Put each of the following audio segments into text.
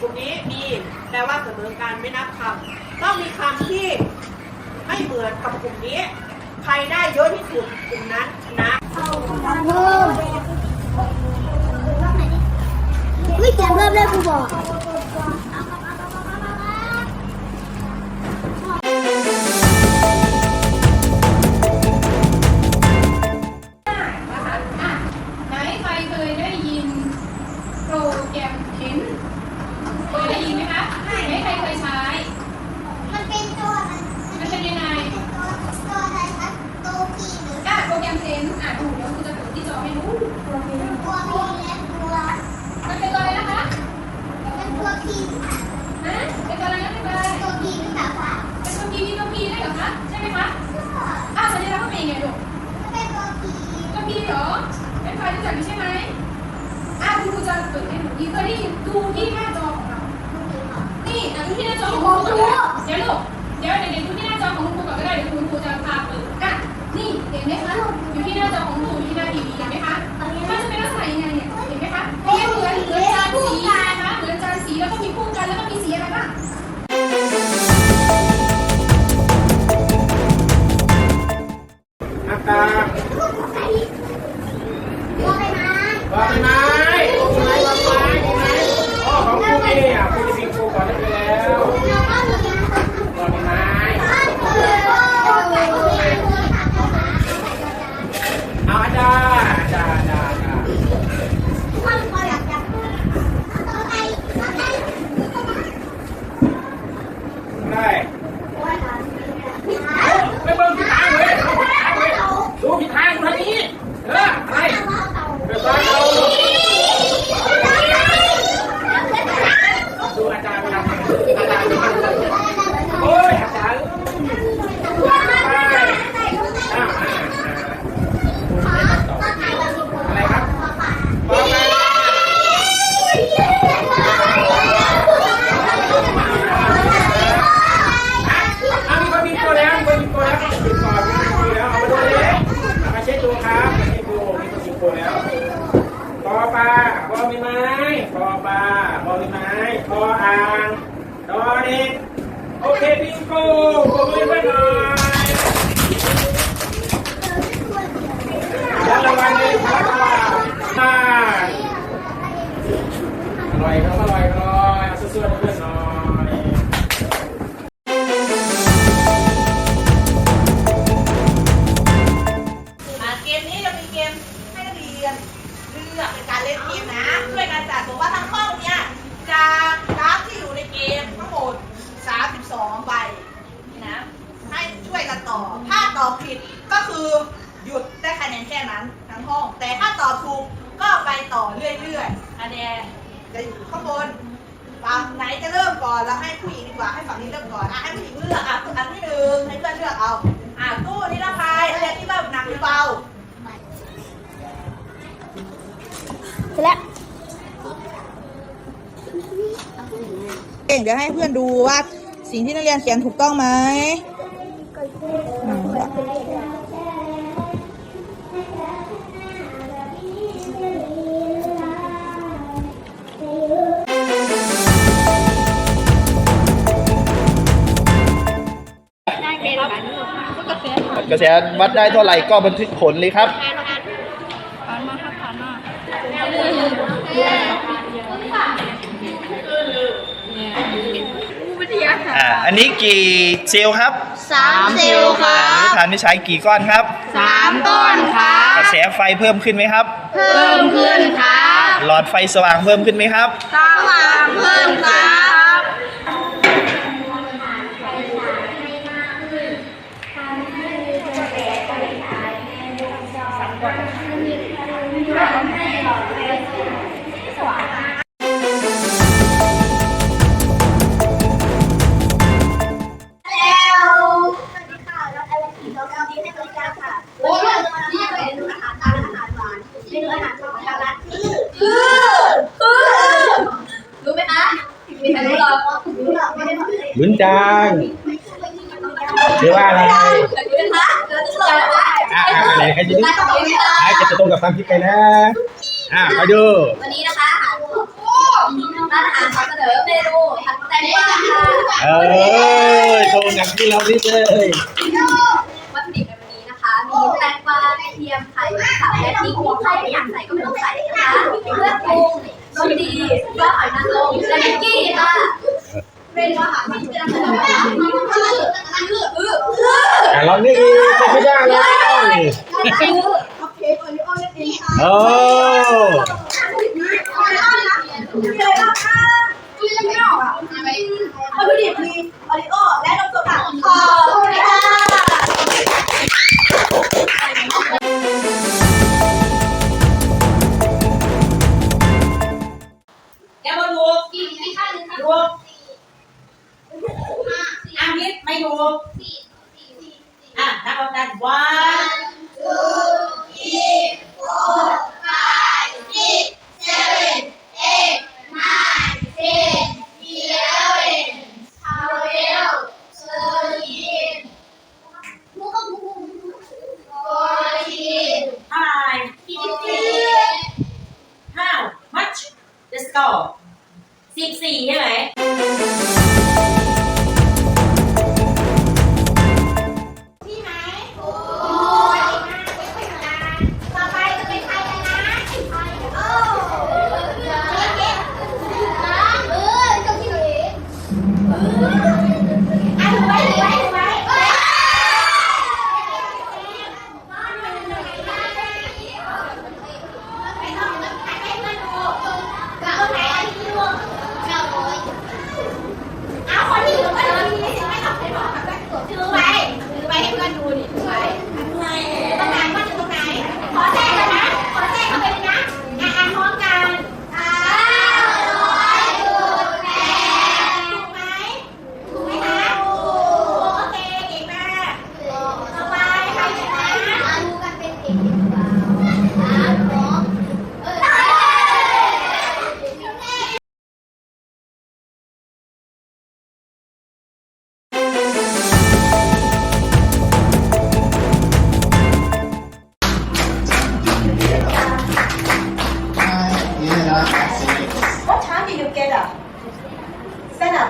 กลุ่มนี้มีแปลว่าเสมอกันไม่นับคำต้องมีคำที่ไม่เหมือนกับกลุ่มนี้ ใครได้เยอะที่สุดกลุ่มนั้นชนะวิเขียนเพิ่มเลยครูบอก อะคุณครูจะเปิดให้ดูดีเคยได้ยินดูที่หน้าจอของเรานี่อ่ดูที่หน้าจอของคุณก่อนนะเดี๋ยวลูกเดี๋ยวเด็กๆดูที่หน้าจอของคุณก่อนก็ได้เดี๋ยวคุณ โอเคบิงโก้ปรบมือให้หน่อยรับรางวัลเลยครับมาอร่อยครับอร่อยอร่อยสุดๆ นนแค่นั้นทั้งห้อง แต่ถ้าตอบถูกก็ไปต่อเรื่อยๆอันเนี้ยจะอยู่ข้างบนฝั่งไหนจะเริ่มก่อนแล้วให้ผู้หญิงดีกว่าให้ฝั่งนี้เริ่มก่อนอะให้ผู้หญิงเลือกอะอันที่หนึ่งให้เพื่อนเลือกเอาอะตู้นิรภัยอันนี้ที่ว่าหนักหรือเบาเสร็จแล้วเก่งเดี๋ยวให้เพื่อนดูว่าสิ่งที่นักเรียนเขียนถูกต้องไหม กระแสวัดได้เท่าไหร่ก็บันทึกผลเลยครับอ่าอันนี้กี่เซลล์ครับสามเซลล์ครัอ่าบนิทานที่ใช้กี่ก้อนครับสามต้นครักบระแสไฟเพิ่มขึ้นไหมครับ เพิ่มขึ้นครับ หลอดไฟสว่างเพิ่มขึ้นไหมครับ สว่างเพิ่มครับ บอกเลยลุ้นจังไม่ใช่ไม่ใช่หรือว่าอะไรนะคะเราจะเลยนะคะอ่าไหนใครจะนึกร้านของพี่ค่ะใครจะตรงกับความคิดใครนะ อ่ามาดู วันนี้นะคะอาหารร้านอาหารขอเสนอเมนูผัดแตงกวาค่ะเออตรงกับที่เราคิดเลยวัตถุดิบในวันนี้นะคะ มีแตงกวากระเทียมไข่ค่ะและพริกใครไม่อยากใส่ก็ไม่ต้องใส่นะคะเครื่องปรุงรสดีก็หอยนางรมและนิกกี้ค่ะเมนูอาหารที่จะนำเสนอนะคะคือคือคือคือ อ่าลองนี่อีกจะไม่ได้เลย คือ โอ้ วัตถุดิบมีโอริโอและนมสดค่ะขอบคุณค่ะแกมาดูดูอามิดไม่ดูอะนับเอากันวันไ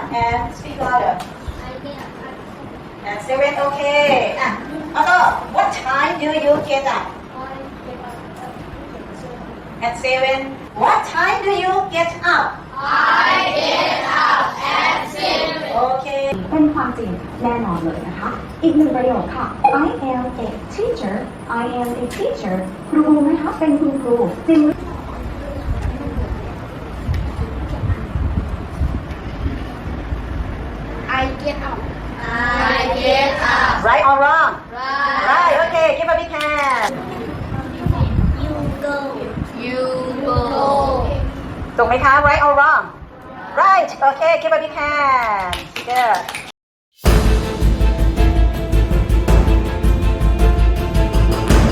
and speak louder. At seven, okay. Ah, Otto, what time do you get up? At seven. What time do you get up? I get up at seven. Okay. เป็นความจริงแน่นอนเลยนะคะ อีกหนึ่งประโยคค่ะ I am a teacher I am a teacher ครูนะคะเป็นคุณครูจริง ถูกไหมคะ Right or wrong? Right. Okay. Give a big hand. Good.